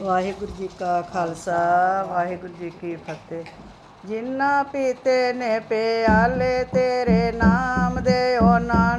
ਵਾਹਿਗੁਰੂ ਜੀ ਕਾ ਖਾਲਸਾ, ਵਾਹਿਗੁਰੂ ਜੀ ਕੀ ਫਤਿਹ। ਜਿਨ੍ਹਾਂ ਪੀਤੇ ਨੇ ਪਿਆਲੇ, ਤੇਰੇ ਨਾਮ ਦੇ ਉਹਨਾਂ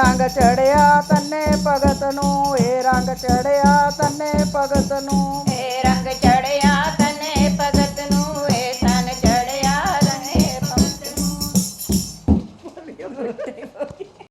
ਰੰਗ ਚੜਿਆ ਤੰਨੇ ਭਗਤ ਨੂੰ ਇਹ ਰੰਗ ਚੜਿਆ ਤੰਨੇ ਭਗਤ ਨੂੰ।